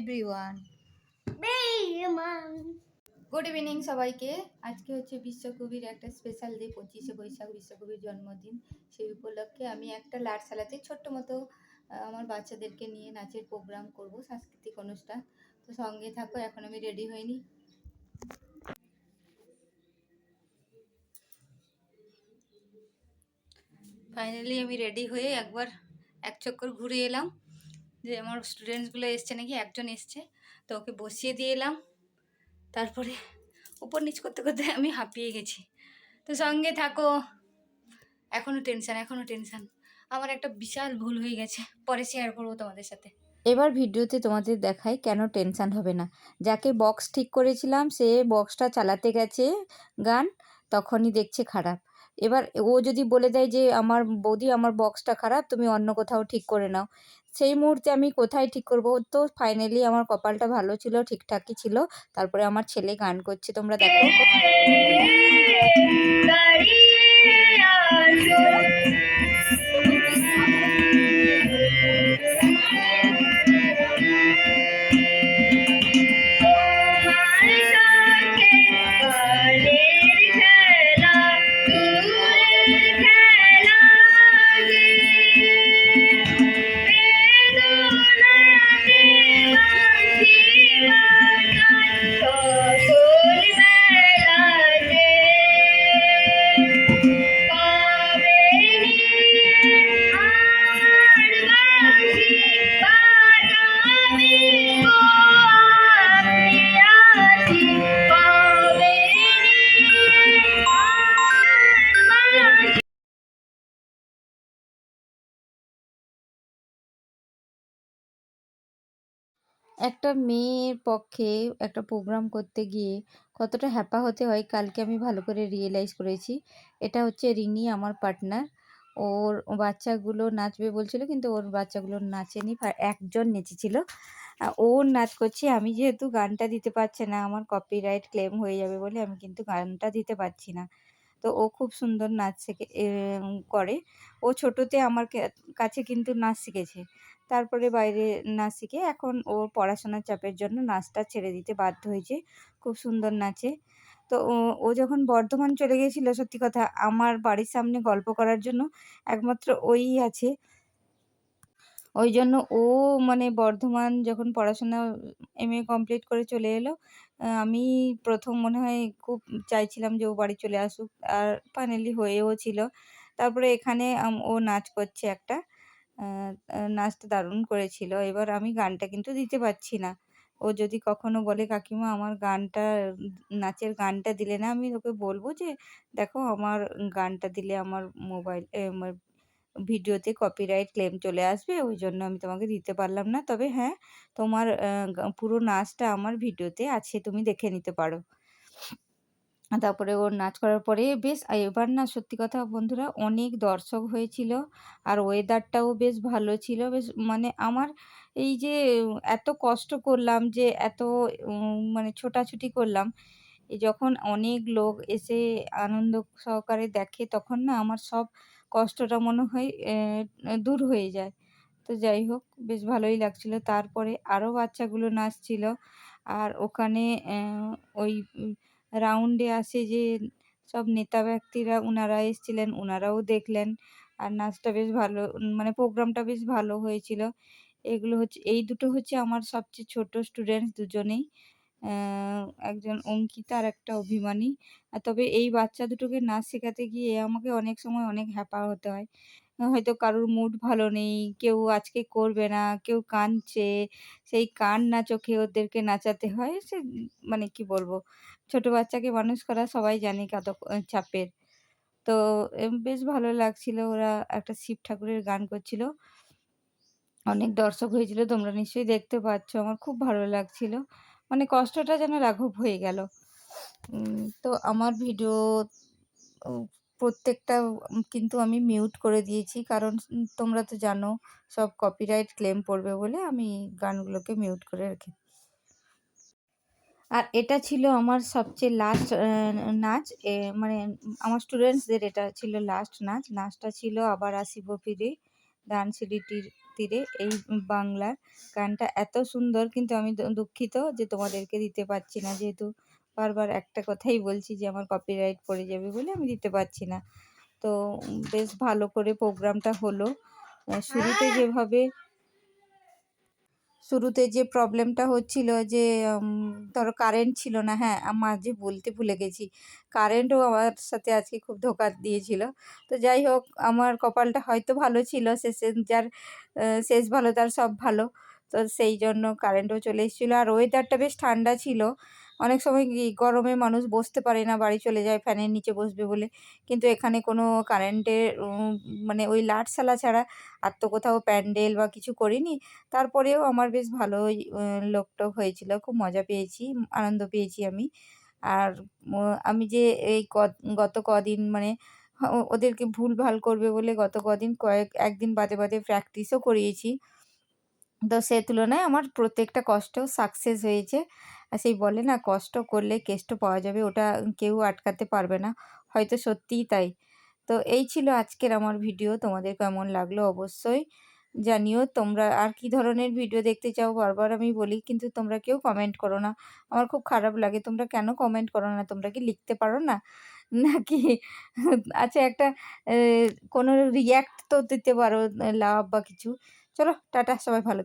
Everyone good evening সবাইকে। আজকে হচ্ছে বিশ্বকবির একটা স্পেশাল ডে পঁচিশে বৈশাখ বিশ্বকবির জন্মদিন। সেই উপলক্ষে আমি একটা লাট সালাতে ছোট্ট মতো আমার বাচ্চাদেরকে নিয়ে নাচের প্রোগ্রাম করব, সাংস্কৃতিক অনুষ্ঠান। তো সঙ্গে থাকো, এখন আমি রেডি হইনি। ফাইনালি আমি রেডি হয়ে একবার এক চক্কর ঘুরে এলাম। যে আমার স্টুডেন্টসগুলো এসছে নাকি, একজন এসছে, তো ওকে বসিয়ে দিয়ে এলাম। তারপরে উপর নিচ করতে করতে আমি হাঁপিয়ে গেছি। তো সঙ্গে থাকো এখনও টেনশান এখনও টেনশান আমার একটা বিশাল ভুল হয়ে গেছে, পরে শেয়ার করব তোমাদের সাথে। এবার ভিডিওতে তোমাদের দেখাই কেন টেনশান হবে না। যাকে বক্স ঠিক করেছিলাম, সে বক্সটা চালাতে গেছে গান, তখনই দেখছে খারাপ। এবার ও যদি বলে দেয় যে আমার বৌদি, আমার বক্সটা খারাপ, তুমি অন্য কোথাও ঠিক করে নাও। সেই মুহূর্তে আমি কোথায় ঠিক করব? তো ফাইনালি আমার কপালটা ভালো ছিল, ঠিকঠাকই ছিল। তারপরে আমার ছেলে গান করছে, তোমরা দেখো। একটা মেয়ের পক্ষে একটা প্রোগ্রাম করতে গিয়ে কতটা হ্যাপা হতে হয়, কালকে আমি ভালো করে রিয়েলাইজ করেছি। এটা হচ্ছে রিনি আমার পার্টনার ওর বাচ্চাগুলো নাচবে বলছিল, কিন্তু ওর বাচ্চাগুলো নাচেনি একজন নেচেছিল। ও নাচ করছে, আমি যেহেতু গানটা দিতে পারছে না, আমার কপিরাইট ক্লেম হয়ে যাবে বলে আমি কিন্তু গানটা দিতে পারছি না। তো ও খুব সুন্দর নাচ শেখে করে। ও ছোটোতে আমার কাছে কিন্তু নাচ শিখেছে। তারপরে বাইরে নাচ শিখে এখন ও পড়াশোনার চাপের জন্য নাচটা ছেড়ে দিতে বাধ্য হয়েছে। খুব সুন্দর নাচে। তো ও যখন বর্ধমান চলে গিয়েছিল, সত্যি কথা, আমার বাড়ির সামনে গল্প করার জন্য একমাত্র ওই আছে। ওই জন্য ও মানে বর্ধমান যখন পড়াশোনা, এম এ কমপ্লিট করে চলে এলো আমি প্রথম মনে হয় খুব চাইছিলাম যে ও বাড়ি চলে আসুক। আর ফাইনালি হয়েও ছিল। তারপরে এখানে ও নাচ করছে একটা। নাচটা দারুণ করেছিল। এবার আমি গানটা কিন্তু দিতে পারছি না। ও যদি কখনো বলে, কাকিমা, আমার গানটা, নাচের গানটা দিলে না? আমি ওকে বলব যে, দেখো, আমার গানটা দিলে আমার মোবাইল আমার ভিডিওতে কপিরাইট ক্লেম চলে আসবে। ওই জন্য আমি তোমাকে দিতে পারলাম না। তবে হ্যাঁ তোমার পুরো নাচটা আমার ভিডিওতে আছে, তুমি দেখে নিতে পারো। তারপরে ওর নাচ করার পরে বেশ এবার না সত্যি কথা বন্ধুরা অনেক দর্শক হয়েছিল আর ওয়েদারটাও বেশ ভালো ছিল। বেশ মানে আমার এই যে এত কষ্ট করলাম যে এত মানে ছোটাছুটি করলাম যখন অনেক লোক এসে আনন্দ সহকারে দেখে তখন না আমার সব কষ্টটা মনে হয় দূর হয়ে যায়। তো যাই হোক, বেশ ভালোই লাগছিল। তারপরে আরও বাচ্চাগুলো নাচছিল আর ওখানে ওই রাউন্ডে আসে যে, সব নেতা ব্যক্তিরা ওনারা এসেছিলেন ওনারাও দেখলেন। আর নাচটা বেশ ভালো মানে প্রোগ্রামটা বেশ ভালো হয়েছিল। এগুলো হচ্ছে, এই দুটো হচ্ছে আমার সবচেয়ে ছোট স্টুডেন্টস দুজনেই। একজন অঙ্কিতা আর একটা অভিমানী। তবে এই বাচ্চা দুটোকে নাচ শেখাতে গিয়ে আমাকে অনেক সময় অনেক হ্যাপা হতে হয়। হয়তো কারোর মুড ভালো নেই, কেউ আজকে করবে না, কেউ কাঁদছে, সেই কান্না চোখে ওদেরকে নাচাতে হয়, সে মানে কি বলব, ছোট বাচ্চাকে মানুষ করা সবাই জানে কত চাপের। তো বেশ ভালো লাগছিল ওরা একটা শিব ঠাকুরের গান করছিল। অনেক দর্শক হয়েছিল, তোমরা নিশ্চয়ই দেখতে পাচ্ছ, আমার খুব ভালো লাগছিল। মানে কষ্টটা যেন লাঘব হয়ে গেল। তো আমার ভিডিও প্রত্যেকটা কিন্তু আমি মিউট করে দিয়েছি। কারণ তোমরা তো জানো, সব কপিরাইট ক্লেম পড়বে বলে আমি গানগুলোকে মিউট করে রেখে আর এটা ছিল আমার সবচেয়ে লাস্ট নাচ। মানে আমার স্টুডেন্টসদের এটা ছিল লাস্ট নাচ। নাচটা ছিল আবার আসিব ফিরে ধানসিঁড়ির তীর- তীরে। এই বাংলার গানটা এত সুন্দর, কিন্তু আমি দুঃখিত যে তোমাদেরকে দিতে পারছি না। যেহেতু বারবার একটা কথাই বলছি যে আমার কপিরাইট পড়ে যাবে বলে আমি দিতে পারছি না। তো বেশ ভালো করে প্রোগ্রামটা হলো। শুরুতে যেভাবে শুরুতে যে প্রবলেমটা হচ্ছিল যে ধরো কারেন্ট ছিল না হ্যাঁ আমার যে বলতে ভুলে গেছি কারেন্টও আমার সাথে আজকে খুব ধোকা দিয়েছিল। তো যাই হোক আমার কপালটা হয়তো ভালো ছিল শেষে যার শেষ ভালো তার সব ভালো। তো সেই জন্য কারেন্টও চলে এসেছিল। আর ওয়েদারটা বেশ ঠান্ডা ছিল। অনেক সময় গরমে মানুষ বসতে পারে না, বাড়ি চলে যায়, ফ্যানের নিচে বসবে বলে। কিন্তু এখানে কোনো কারেন্টের মানে ওই লাটসালা ছাড়া আর তো কোথাও প্যান্ডেল বা কিছু করিনি। তারপরেও আমার বেশ ভালোই লোকটোক হয়েছিল। খুব মজা পেয়েছি, আনন্দ পেয়েছি আমি। আর আমি যে এই গত কদিন মানে ওদেরকে ভুল ভালো করবে বলে গত কদিন কয়েক, একদিন বাদে বাদে প্র্যাকটিসও করিয়েছি। তো সে তুলনায় আমার প্রত্যেকটা কষ্ট সাকসেস হয়েছে। আর সেই বলে না, কষ্ট করলে কেষ্ট পাওয়া যাবে, ওটা কেউ আটকাতে পারবে না। হয়তো সত্যিই তাই। তো এই ছিল আজকের আমার ভিডিও। তোমাদের কেমন লাগল অবশ্যই জানিও। তোমরা আর কি ধরনের ভিডিও দেখতে চাও বারবার আমি বলি, কিন্তু তোমরা কেউ কমেন্ট করো না। আমার খুব খারাপ লাগে। তোমরা কেন কমেন্ট করো না? তোমরা কি লিখতে পারো না? নাকি? আচ্ছা একটা কোনো রিয়্যাক্ট তো দিতে পারো, লাভ বা কিছু। চলো, টাটা, সবাই ভালো